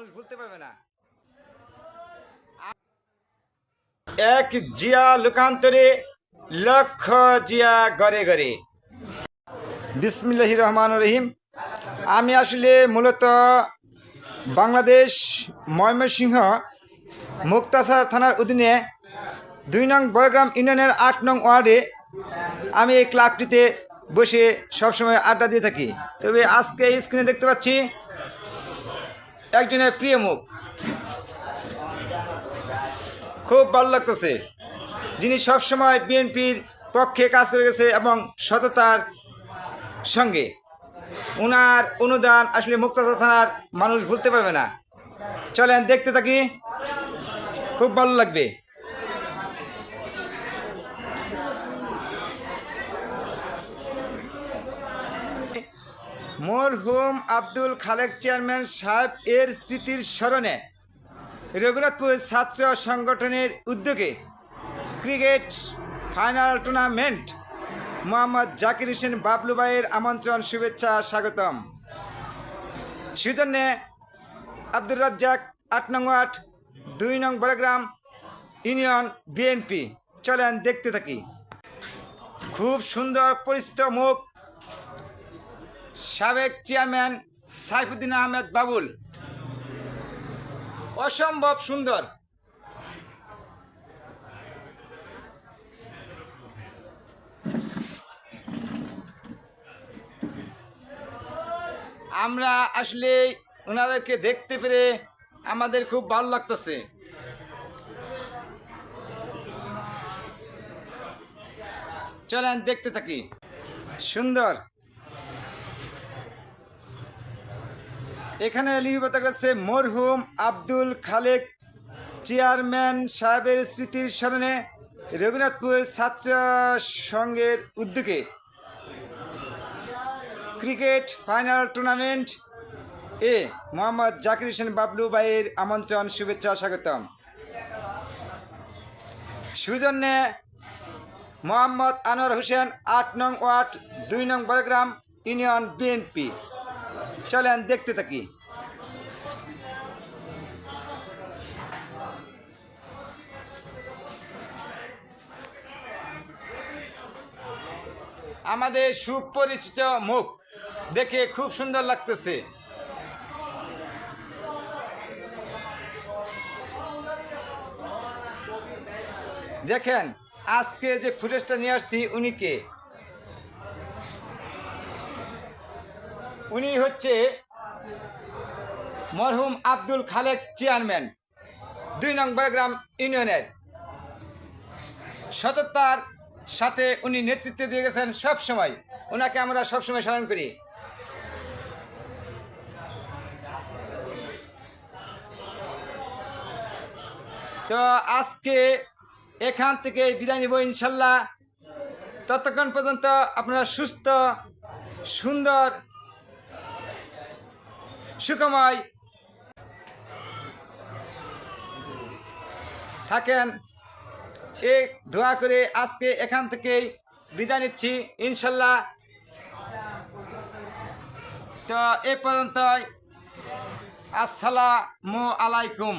মানুষ ভুলতে পারবে না। এক জিয়া লোকান্তরে লক্ষ জিয়া গড়ে গড়ে। বিসমিল্লাহ রহমান রহিম। আমি আসলে মূলত বাংলাদেশ ময়মনসিংহ মুক্তাসার থানার অধীনে দুই নং বড়গ্রাম ইউনিয়নের আট নং ওয়ার্ডে আমি এই ক্লাবটিতে বসে সবসময় আড্ডা দিয়ে থাকি। তবে আজকে স্ক্রিনে দেখতে পাচ্ছি একজনের প্রিয় মুখ। খুব ভালো লাগতেছে। যিনি সবসময় বিএনপির পক্ষে কাজ করে গেছে এবং সততার সঙ্গে। ওনার অনুদান আসলে মুক্তাসা থানার মানুষ বুঝতে পারবে না। চলেন দেখতে থাকি। খুব ভালো লাগবে। মরহুম আব্দুল খালেক চেয়ারম্যান সাহেব এর স্মৃতির স্মরণে রঘুনাথপুর ছাত্র সংগঠনের উদ্যোগে cricket final tournament. Mohammad Zakir Hossain Bablu ভাইয়ের আমন্ত্রণ, শুভেচ্ছা, স্বাগতম। সুজন্যে আব্দুর রাজ্জাক আট নং আট দুই নং বড়গ্রাম ইউনিয়ন বিএনপি। চলেন দেখতে থাকি। খুব সুন্দর পরিচিত মুখ সাবেক চেয়ারম্যান সাইফুদ্দিন আহমেদ বাবুল। অসম্ভব সুন্দর। আমরা আসলে ওনাদেরকে দেখতে পেরে আমাদের খুব ভালো লাগতেছে। চলেন দেখতে থাকি। সুন্দর। এখানে লিপিবদ্ধ করেছে মরহুম আব্দুল খালেক, চেয়ারম্যান সাহেবের স্মৃতির স্মরণে রঘুনাথপুর ছাত্র সংঘের উদ্যোগে ক্রিকেট ফাইনাল টুর্নামেন্ট এ মোহাম্মদ জাকির হোসেন বাবলু ভাইয়ের আমন্ত্রণ, শুভেচ্ছা, স্বাগতম। সুজন্যে মোহাম্মদ আনোয়ার হোসেন আট নং ওয়ার্ড, দুই নং বড়গ্রাম, ইউনিয়ন বিএনপি। চলেন দেখতে থাকি। আমাদের সুপরিচিত মুখ দেখে খুব সুন্দর লাগতেছে। দেখেন, আজকে যে ফুটেজটা নিয়ে আসছি, উনি কে? উনি হচ্ছে মরহুম আব্দুল খালেক চেয়ারম্যান, দুই নম্বর গ্রাম ইউনিয়নের। সততার সাথে উনি নেতৃত্ব দিয়ে গেছেন সব সময়। ওনাকে আমরা সবসময় স্মরণ করি। তো আজকে এখান থেকে বিদায় নিব ইনশাল্লাহ। ততক্ষণ পর্যন্ত আপনারা সুস্থ, সুন্দর সুখময়। থাকেন। এ দোয়া করে আজকে এখান থেকেই বিদায় নিচ্ছি, ইনশাল্লাহ। তো এ পর্যন্ত আসসালামু আলাইকুম।